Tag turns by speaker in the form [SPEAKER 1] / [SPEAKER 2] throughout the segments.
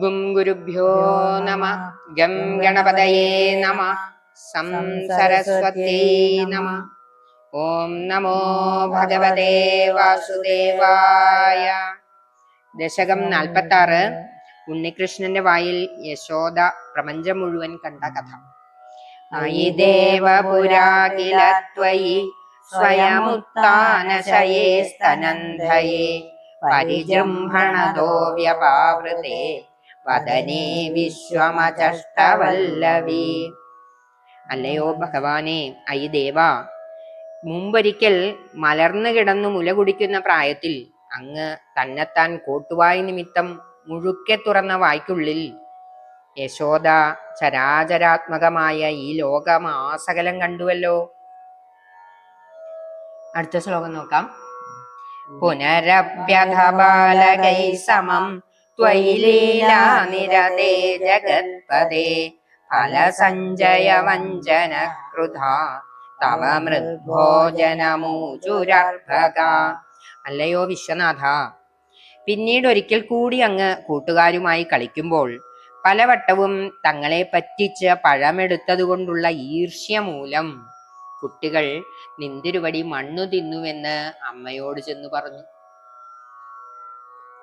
[SPEAKER 1] ഗും ഗുരുഭ്യോ നമ. ഗം ഗണപതയേ നമ. സം സരസ്വത്യേ നമ. ഓം നമോ ഭഗവതേ വാസുദേവായ. ദശകം നാൽപ്പത്തി ആറ് ഉണ്ണികൃഷ്ണന്റെ വായിൽ യശോദ പ്രപഞ്ചം മുഴുവൻ കണ്ട കഥ. അയി ദേവപുരാകില ത്വയി സ്വയമുത്താനശയേ സ്തനന്ധയേ. പരിജൃംഭണതോ വ്യപാവൃതേ. വദനേ വിശ്വമചഷ്ടവല്ലവി. അല്ലയോ ഭഗവാനെ അയി ദേവ മുമ്പൊരിക്കൽ മലർന്നു കിടന്നു മുല കുടിക്കുന്ന പ്രായത്തിൽ അങ്ങ് തന്നെത്താൻ കോട്ടുവായി നിമിത്തം മുഴുക്കെ തുറന്ന വായ്ക്കുള്ളിൽ യശോദ ചരാചരാത്മകമായ ഈ ലോകമാസകലം കണ്ടുവല്ലോ. അടുത്ത ശ്ലോകം നോക്കാം. പുനരഭ്യഥ ബാലകൈ സമം ത്വയി ലീലാനിരതേ ജഗത്പദേ ഫലസഞ്ജയ വഞ്ചന കൃത തവ മൃദ്ഭോജനമൂചുരർഭക അല്ലയോ വിശ്വനാഥ പിന്നീട് ഒരിക്കൽ കൂടി അങ്ങ് കൂട്ടുകാരുമായി കളിക്കുമ്പോൾ പലവട്ടവും തങ്ങളെ പറ്റിച്ച് പഴമെടുത്തതുകൊണ്ടുള്ള ഈർഷ്യ മൂലം കുട്ടികൾ നിന്തിരുവടി മണ്ണു തിന്നുവെന്ന് അമ്മയോട് ചെന്നു പറഞ്ഞു.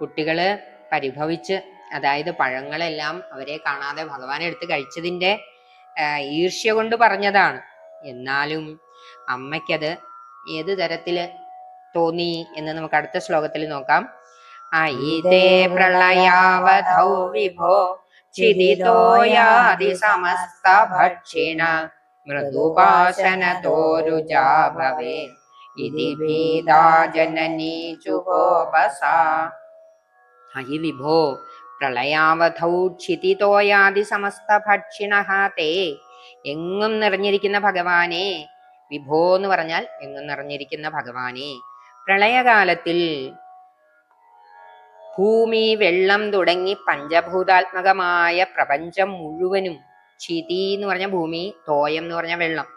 [SPEAKER 1] കുട്ടികൾ പരിഭവിച്ച് അതായത് പഴങ്ങളെല്ലാം അവരെ കാണാതെ ഭഗവാൻ എടുത്ത് കഴിച്ചതിന്റെ ഈർഷ്യ കൊണ്ട് പറഞ്ഞതാണ്. എന്നാലും അമ്മയ്ക്കത് ഏത് തരത്തിൽ തോന്നി എന്ന് നമുക്ക് അടുത്ത ശ്ലോകത്തിൽ നോക്കാം. പ്രളയാവധൗ വിഭോ ചിതിതോയാതി സമസ്ത ഭക്ഷിണ മൃദുപാശനതോരുജാ ഭവേ ഇതി ഭീതാ ജനനീ ചുകോപസാ അയി വിഭോ പ്രളയാവധൗ സമസ്ത ഭക്ഷിണ തേ. എങ്ങും നിറഞ്ഞിരിക്കുന്ന ഭഗവാനെ വിഭോ എന്ന് പറഞ്ഞാൽ എങ്ങും നിറഞ്ഞിരിക്കുന്ന ഭഗവാനെ. പ്രളയകാലത്തിൽ ഭൂമി വെള്ളം തുടങ്ങി പഞ്ചഭൂതാത്മകമായ പ്രപഞ്ചം മുഴുവനും ചിതി എന്ന് പറഞ്ഞ ഭൂമി തോയം എന്ന് പറഞ്ഞ വെള്ളം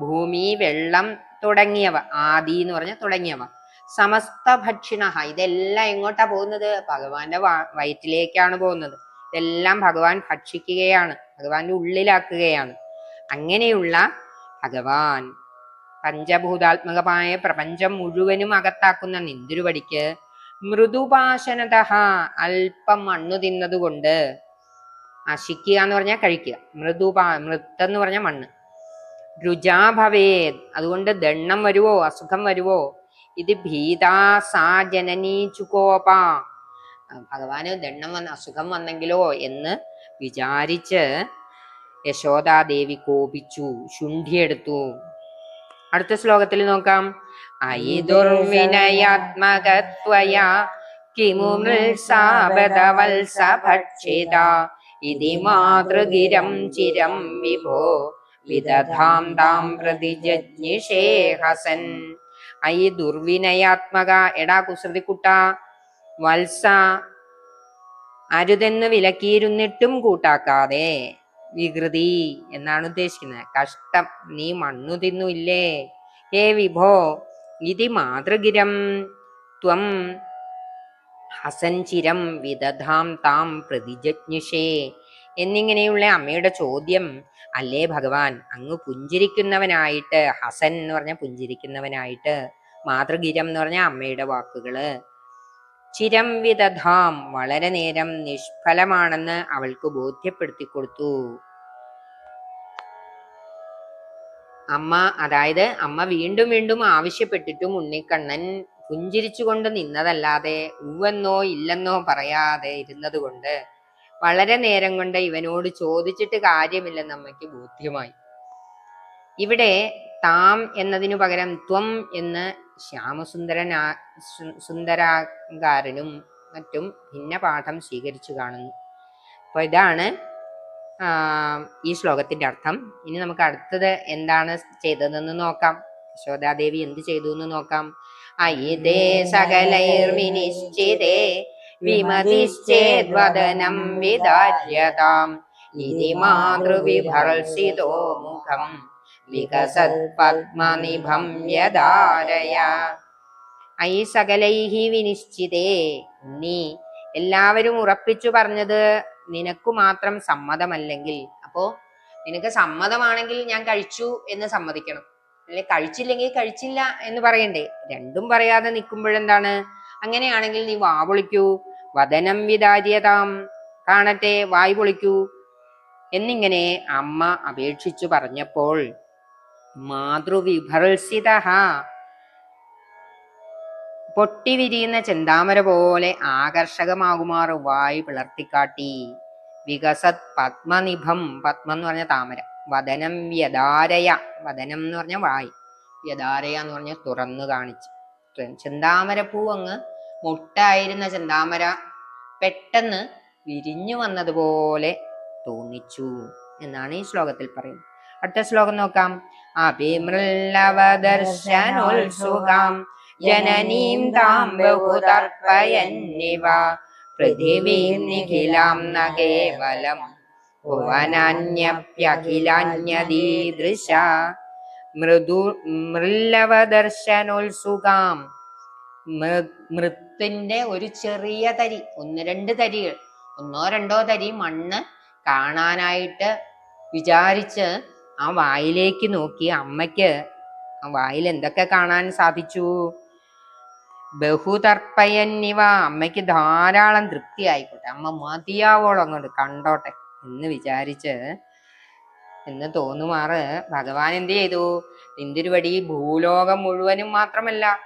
[SPEAKER 1] ഭൂമി വെള്ളം തുടങ്ങിയവ ആദി എന്ന് പറഞ്ഞ തുടങ്ങിയവ. സമസ്ത ഭക്ഷിണ ഇതെല്ലാം എങ്ങോട്ടാ പോകുന്നത്? ഭഗവാന്റെ വയറ്റിലേക്കാണ് പോകുന്നത്. ഇതെല്ലാം ഭഗവാൻ ഭക്ഷിക്കുകയാണ്. ഭഗവാന്റെ ഉള്ളിലാക്കുകയാണ്. അങ്ങനെയുള്ള ഭഗവാൻ പഞ്ചഭൂതാത്മകമായ പ്രപഞ്ചം മുഴുവനും അകത്താക്കുന്ന നിന്തിരുവടിക്ക് മൃദുപാശനത അല്പം മണ്ണു തിന്നതുകൊണ്ട് നശിക്കുക എന്ന് പറഞ്ഞാൽ കഴിക്കുക. മൃദുപാ മൃത്തെന്ന് പറഞ്ഞ മണ്ണ്. രുചാഭവേ അതുകൊണ്ട് ദണ്ണം വരുവോ? അസുഖം വരുവോ? ഇത് ഭീതാ സാ ജനനീ ചുകോപ. ഭഗവാന് ദണ്ണം വന്ന അസുഖം വന്നെങ്കിലോ എന്ന് വിചാരിച്ച് യശോദാദേവി കോപിച്ചു ശുണ്ഠിയെടുത്തു. അടുത്ത ശ്ലോകത്തിൽ നോക്കാം. അയി ദുർവിനയാത്മകത്വയാ കിമു മൃത്സാപദവത്സ ഭക്ഷിത ഇതി മാതൃഗിരം ചിരം വിഭോ വിദധാം താം പ്രതി ഹസൻ അയി ദുർവിനയാത്മക. എടാ കുസൃതിക്കുട്ട വത്സ അരുതെന്ന് വിലക്കിയിരുന്നിട്ടും കൂട്ടാക്കാതെ. വികൃതി എന്നാണ് ഉദ്ദേശിക്കുന്നത്. കഷ്ടം. നീ മണ്ണു തിന്നുമില്ലേ? ഹേ വിഭോ ഇതി മാതൃഗിരം. ത്വം ഹസഞ്ചിരം വിദധാം താം പ്രതിജജ്ഞുഷേ. എന്നിങ്ങനെയുള്ള അമ്മയുടെ ചോദ്യം അല്ലേ ഭഗവാൻ? അങ്ങ് പുഞ്ചിരിക്കുന്നവനായിട്ട് ഹസൻ എന്ന് പറഞ്ഞ പുഞ്ചിരിക്കുന്നവനായിട്ട് മാതൃഗിരം എന്ന് പറഞ്ഞ അമ്മയുടെ വാക്കുകൾ. ചിരം വിദധാം വളരെ നേരം നിഷ്ഫലമാണെന്ന് അവൾക്ക് ബോധ്യപ്പെടുത്തി കൊടുത്തു അമ്മ അതായത് അമ്മ വീണ്ടും വീണ്ടും ആവശ്യപ്പെട്ടിട്ടും ഉണ്ണിക്കണ്ണൻ പുഞ്ചിരിച്ചുകൊണ്ട് നിന്നതല്ലാതെ ഉവെന്നോ ഇല്ലെന്നോ പറയാതെ ഇരുന്നത് കൊണ്ട് വളരെ നേരം കൊണ്ട് ഇവനോട് ചോദിച്ചിട്ട് കാര്യമില്ലെന്ന് അമ്മയ്ക്ക് ബോധ്യമായി. ഇവിടെ താം എന്നതിനു പകരം ത്വം എന്ന് ശ്യാമസുന്ദരനാ സു- സുന്ദരാകാരനും മറ്റും ഭിന്ന പാഠം സ്വീകരിച്ചു കാണുന്നു. അപ്പൊ ഇതാണ് ഈ ശ്ലോകത്തിന്റെ അർത്ഥം. ഇനി നമുക്ക് അടുത്തത് എന്താണ് ചെയ്തതെന്ന് നോക്കാം. യശോദാദേവി എന്ത് ചെയ്തു എന്ന് നോക്കാം. അയിതേ സകലൈർവിനിശ്ചിതേ വിമതിശ്ചേദ്വദനം വിദാര്യതാം. ഇതി മാതൃവിഭർസിതോ മുഖം വികസത് പത്മനിഭം യദാരയ ഐ സകലൈഹി വിനിശ്ചിതേ. നീ എല്ലാവരും ഉറപ്പിച്ചു പറഞ്ഞത് നിനക്കു മാത്രം സമ്മതമല്ലെങ്കിൽ അപ്പോ നിനക്ക് സമ്മതമാണെങ്കിൽ ഞാൻ കഴിച്ചു എന്ന് സമ്മതിക്കണം. അല്ലെ കഴിച്ചില്ലെങ്കിൽ കഴിച്ചില്ല എന്ന് പറയണ്ടേ? രണ്ടും പറയാതെ നിൽക്കുമ്പോഴെന്താണ്? അങ്ങനെയാണെങ്കിൽ നീ വാ പൊളിക്കൂ. വദനം വിദാര്യതാം. കാണട്ടെ വായ് പൊളിക്കൂ. എന്നിങ്ങനെ അമ്മ അപേക്ഷിച്ചു പറഞ്ഞപ്പോൾ മാതൃവിഭർസിത പൊട്ടിവിരിയുന്ന ചെന്താമര പോലെ ആകർഷകമാകുമാർ വായു പിളർത്തിക്കാട്ടി. വികസത് പത്മനിഭം. പത്മം എന്ന് പറഞ്ഞ താമര. വദനം വ്യതാരയ വദനം എന്ന് പറഞ്ഞ വായ്. വ്യതാരയ എന്ന് പറഞ്ഞ തുറന്നു കാണിച്ചു. ചെന്താമരപ്പൂ അങ്ങ് മുട്ടായിരുന്ന ചെന്താമര പെട്ടെന്ന് വിരിഞ്ഞു വന്നതുപോലെ തോന്നിച്ചു എന്നാണ് ഈ ശ്ലോകത്തിൽ പറയുന്നത്. അടുത്ത ശ്ലോകം നോക്കാം. അഭിമൃല്ലവദർശനോത്സുഖം ജനനീം താം ബഹുതർപ്പയന്നിവ. പൃഥിവീം നിഖിലാം ന കേവലം ഭുവനാന്യപ്യഖിലാന്യദീദൃശ. മൃദു മൃല്ലവദർശനോത്സുഖാം. മൃത്തിന്റെ ഒരു ചെറിയ തരി ഒന്ന് രണ്ട് തരികൾ ഒന്നോ രണ്ടോ തരി മണ്ണ് കാണാനായിട്ട് വിചാരിച്ച് ആ വായിലേക്ക് നോക്കി അമ്മയ്ക്ക് ആ വായിൽ എന്തൊക്കെ കാണാൻ സാധിച്ചു? ബഹുതർപ്പയന്നിവ. അമ്മയ്ക്ക് ധാരാളം തൃപ്തി ആയിക്കോട്ടെ അമ്മ മതിയാവോളം അങ്ങോട്ട് കണ്ടോട്ടെ എന്ന് വിചാരിച്ച് എന്ന് തോന്നുമാറ് ഭഗവാൻ എന്ത് ചെയ്തു? നിന്തിരുവടി ഭൂലോകം മുഴുവനും മാത്രമല്ല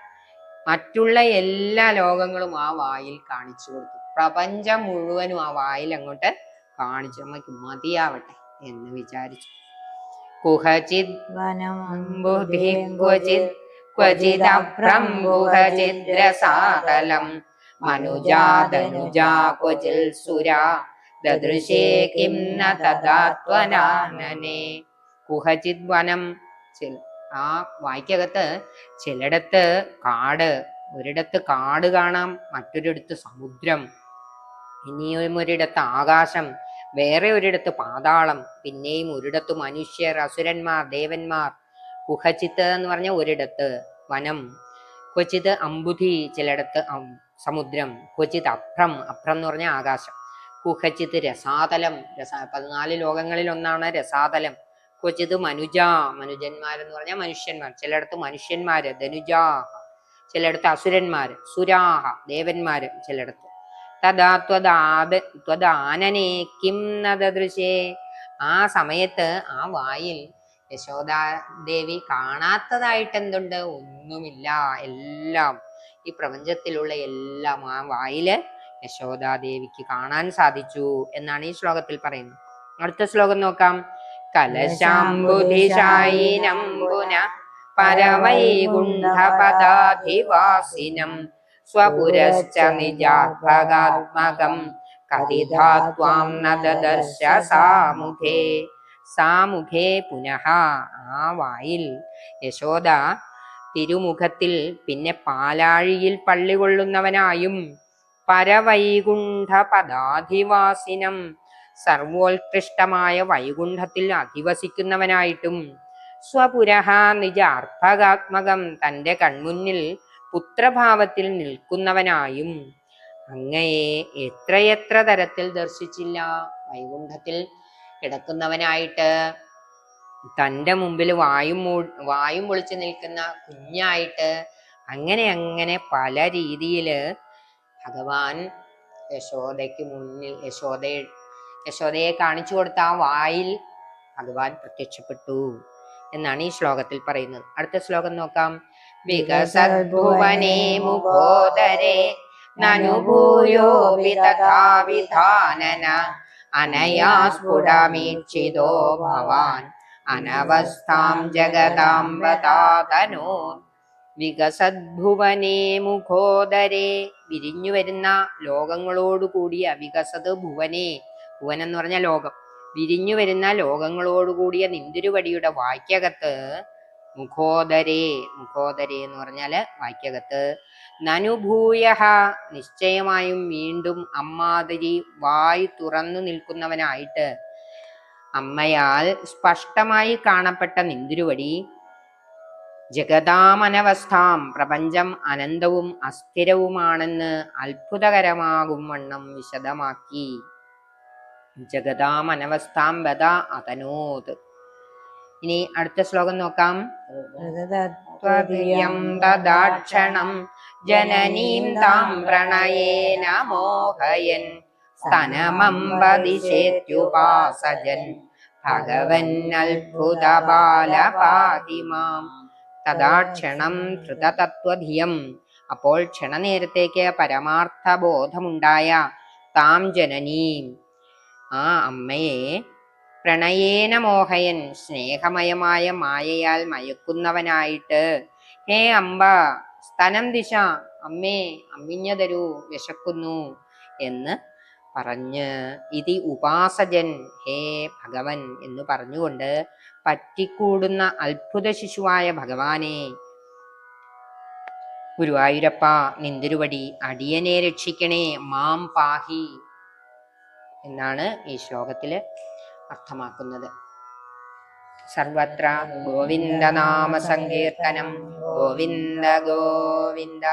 [SPEAKER 1] മറ്റുള്ള എല്ലാ ലോകങ്ങളും ആ വായിൽ കാണിച്ചു കൊടുത്തു. പ്രപഞ്ചം മുഴുവനും ആ വായിൽ അങ്ങോട്ട് കാണിച്ചു. അമ്മയ്ക്ക് മതിയാവട്ടെ എന്ന് വിചാരിച്ചു. കുഹചിത് ക്വചിത് മനുജാതനുജാ ക്വചിൽ സുരാ ദദൃശേ കിം ന തദാത്വനാനനെ കുഹചിത് വനം ആ വായിക്കകത്ത് ചിലയിടത്ത് കാട് ഒരിടത്ത് കാട് കാണാം മറ്റൊരിടത്ത് സമുദ്രം ഇനിയും ഒരിടത്ത് ആകാശം വേറെ ഒരിടത്ത് പാതാളം പിന്നെയും ഒരിടത്ത് മനുഷ്യർ അസുരന്മാർ ദേവന്മാർ. കുഹചിത്ത് എന്ന് പറഞ്ഞ ഒരിടത്ത് വനം ക്വചിത് അമ്പുധി ചിലയിടത്ത് സമുദ്രം ക്വചിത് അഭ്രം അഭ്രം എന്ന് പറഞ്ഞ ആകാശം. കുഹചിത് രസാതലം രസ പതിനാല് ലോകങ്ങളിൽ ഒന്നാണ് രസാതലം. ക്വചിത് മനുജ മനുജന്മാരെന്ന് പറഞ്ഞാൽ മനുഷ്യന്മാർ. ചിലയിടത്ത് മനുഷ്യന്മാര് ധനുജാഹ. ചിലയിടത്ത് അസുരന്മാര് സുരാഹ ദേവന്മാര് ചിലയിടത്ത്. ആ സമയത്ത് ആ വായിൽ യശോദാദേവി കാണാത്തതായിട്ട് എന്തുണ്ട് ഒന്നുമില്ല. എല്ലാം ഈ പ്രപഞ്ചത്തിലുള്ള എല്ലാം ആ വായിൽ യശോദാദേവിക്ക് കാണാൻ സാധിച്ചു എന്നാണ് ഈ ശ്ലോകത്തിൽ പറയുന്നത്. അടുത്ത ശ്ലോകം നോക്കാം. കലശാംബുധിശായിനം പുന പരവൈകുണ്ഠപദാധിവാസിനം. സ്വപുരശ്ച നിജാത്മകാത്മകം കതിധാ ത്വാം നദർശ സാമുഖേ സാമുഖേ പുനഃ ആ വായിൽ യശോദ തിരുമുഖത്തിൽ പിന്നെ പാലാഴിയിൽ പള്ളി കൊള്ളുന്നവനായും പരവൈകുണ്ഠ പദാധിവാസിനം സർവോത്കൃഷ്ടമായ വൈകുണ്ഠത്തിൽ അധിവസിക്കുന്നവനായിട്ടും സ്വപുരഹ നിജ അർഭകാത്മകം തന്റെ കൺമുന്നിൽ പുത്രഭാവത്തിൽ നിൽക്കുന്നവനായും അങ്ങയെ എത്രയെത്ര തരത്തിൽ ദർശിച്ചില്ല? വൈകുണ്ഠത്തിൽ കിടക്കുന്നവനായിട്ട് തന്റെ മുമ്പിൽ വായും വായും പൊളിച്ചു നിൽക്കുന്ന കുഞ്ഞായിട്ട് അങ്ങനെ അങ്ങനെ പല രീതിയിൽ ഭഗവാൻ യശോദയ്ക്ക് മുന്നിൽ യശോദ യശോദയെ കാണിച്ചു കൊടുത്ത ആ വായിൽ ഭഗവാൻ പ്രത്യക്ഷപ്പെട്ടു എന്നാണ് ഈ ശ്ലോകത്തിൽ പറയുന്നത്. അടുത്ത ശ്ലോകം നോക്കാം. വികസദ്ഭുവനേ മുഖോദരേ നനുഭൂയോപി തഥാ വിധാനന അനയാ സ്ഫുടമീക്ഷിതോ ഭവാൻ അനവസ്ഥാം ജഗതാം വതാതനോ. വികസദ്ഭുവനേ മുഖോദരേ വിരിഞ്ഞു വരുന്ന ലോകങ്ങളോട് കൂടിയ വികസത് ഭുവനേ ഭുവൻ എന്ന് പറഞ്ഞ ലോകം. വിരിഞ്ഞു വരുന്ന ലോകങ്ങളോട് കൂടിയ നിന്തിരുവടിയുടെ വാക്യകത്ത് മുഖോദരേ മുഖോദരേ എന്ന് പറഞ്ഞാൽ വാക്യകത്ത് നനുഭൂയ നിശ്ചയമായും വീണ്ടും അമ്മാതിരി വായ് തുറന്നു നിൽക്കുന്നവനായിട്ട് അമ്മയാൽ സ്പഷ്ടമായി കാണപ്പെട്ട നിന്തിരുവടി ജഗതാമനവസ്ഥാം പ്രപഞ്ചം അനന്തവും അസ്ഥിരവുമാണെന്ന് അത്ഭുതകരമാകും വണ്ണം വിശദമാക്കി. ജഗതാമനവസ്ഥാം ബദ അതനോത്. ഇനി അടുത്ത ശ്ലോകം നോക്കാം. ദാക്ഷണം ജനനീം താം പ്രണയേ നമോഹയൻ. സ്തനമംബദിശേത്യുപാസജൻ ഭഗവൻ അത്ഭുത ബാല പാതി മാം. തഥാ ധൃതതത്വധിയം അപ്പോൾ ക്ഷണനേരത്തേക്ക് പരമാർത്ഥ ബോധമുണ്ടായ താം ജനനീം. ആ അമ്മയെ പ്രണയേന മോഹയൻ സ്നേഹമയമായ മായയാൽ മയക്കുന്നവനായിട്ട്. ഹേ അമ്പ സ്തനം ദിശ അമ്മേ അമ്മിഞ്ഞ തരൂ വിശക്കുന്നു എന്ന് പറഞ്ഞ് ഇതി ഉപാസജൻ ഹേ ഭഗവൻ എന്ന് പറഞ്ഞുകൊണ്ട് പറ്റിക്കൂടുന്ന അത്ഭുത ശിശുവായ ഭഗവാനെ ഗുരുവായൂരപ്പ നിന്തിരുവടി അടിയനെ രക്ഷിക്കണേ മാം പാഹി എന്നാണ് ഈ ശ്ലോകത്തിൽ അർത്ഥമാക്കുന്നത്. സർവത്ര ഗോവിന്ദനാമ സങ്കീർത്തനം ഗോവിന്ദ ഗോവിന്ദ.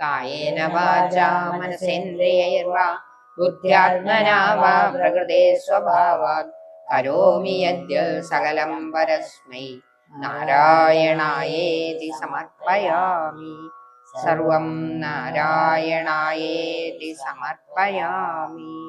[SPEAKER 1] കായേന വാച മനസേന്ദ്രിയൈർവാ. ബുദ്ധ്യാത്മനാ വാ പ്രകൃതേ സ്വഭാവാ കരോമി യദ്യ സകലം പരസ്മൈ. നാരായണായേതി സമർപ്പയാമി. സർവം നാരായണായേതി സമർപ്പയാമി.